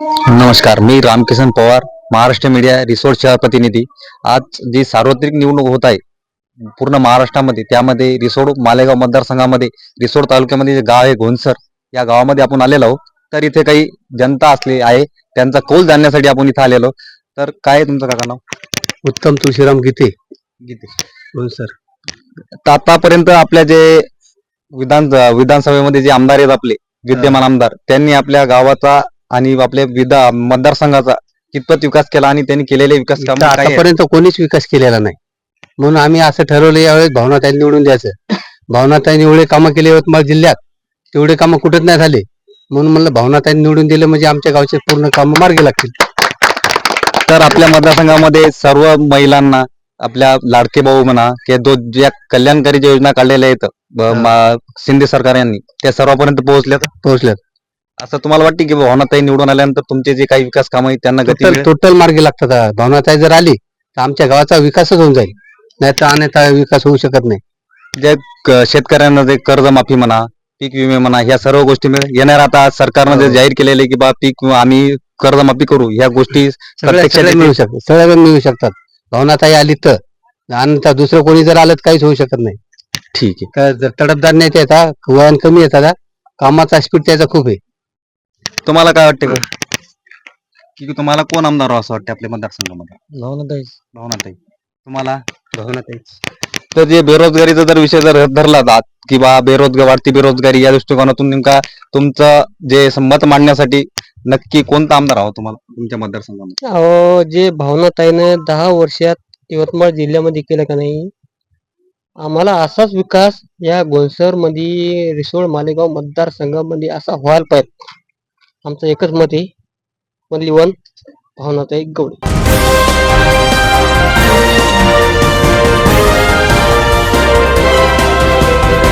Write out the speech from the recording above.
नमस्कार मी रामकिसन पवार महाराष्ट्र मीडिया रिसोर्सचा प्रतिनिधी. आज जी सार्वत्रिक निवडणूक होत आहे पूर्ण महाराष्ट्रामध्ये त्यामध्ये रिसोड मालेगाव मतदारसंघामध्ये रिसोड तालुक्यामध्ये जे गाव आहे घोनसर या गावामध्ये आपण आलेलो आहोत. तर इथे काही जनता असली आहे त्यांचा कौल जाणण्यासाठी आपण इथे आलेलो तर काय आहे तुमचं काका नाव? उत्तम तुळशीराम गीते. गीते. हो सर तर आतापर्यंत आपल्या जे विधान विधानसभेमध्ये जे आमदार आहेत आपले विद्यमान आमदार त्यांनी आपल्या गावाचा आणि आपल्या विधा मतदारसंघाचा कितपत विकास केला आणि त्यांनी केलेले विकास काम? आतापर्यंत कोणीच विकास केलेला नाही. म्हणून आम्ही असं ठरवलं यावेळेस भावनाताई निवडून द्यायचं. भावनाताईने एवढे कामं केले यवतमाळ जिल्ह्यात. तेवढे कामं कुठेच नाही झाले. म्हणून म्हणलं भावनाताई निवडून दिले म्हणजे आमच्या गावचे पूर्ण कामं मार्गी लागतील. तर आपल्या मतदारसंघामध्ये सर्व महिलांना आपल्या लाडके भाऊ म्हणा किंवा दो ज्या कल्याणकारी ज्या योजना काढलेल्या आहेत शिंदे सरकार यांनी त्या सर्वांपर्यंत पोहोचल्यात? पोहोचल्यात. असं तुम्हाला वाटते की भावनाताई निवडून आल्यानंतर तुमचे जे काही विकास कामं आहेत त्यांना गती टोटल मिळेल? टोटल मार्गी लागतात. भावनाताई जर आली तर आमच्या गावाचा विकासच होऊन जाईल नाही तर अन्यथा विकास होऊ शकत नाही जे क- शेतकऱ्यांना जे कर्जमाफी म्हणा पीक विमे म्हणा ह्या सर्व गोष्टी मिळेल येणार आता सरकारनं जे. जाहीर केलेले की बा पीक आम्ही कर्जमाफी करू ह्या गोष्टी सगळ्या प्रत्यक्षात सगळ्या येतील. मिळू शकतात सगळ्या मिळू शकतात भावनाताई आली तर आणि दुसरं कोणी जर आलं तर काहीच होऊ शकत नाही ठीक आहे तर जर तडफदार नाही त्याचा वळण कमी येतात. कामाचा स्पीड त्याचा खूप आहे तुम्हाला काय वाटते की तुम्हाला कोण आमदार व्हावं असं वाटतं आपल्या मतदारसंघामध्ये? भावनाताई. तुम्हाला? तर जे बेरोजगारीचा जर विषय जर धरला जात की बा बेरोजगार वाढती बेरोजगारी या दृष्टिकोनातून नेमका तुमचं जे मत मांडण्यासाठी नक्की कोणता आमदार हवा तुम्हाला तुमच्या मतदारसंघामध्ये? अहो जे भावनाताईने दहा वर्षात यवतमाळ जिल्ह्यामध्ये केलं का नाही आम्हाला असाच विकास या गोंसरमध्ये रिसोड मालेगाव मतदारसंघामध्ये असा व्हायला पाहिजे. आमचं एकच मत आहे. मधली वन भावनाताई गवडे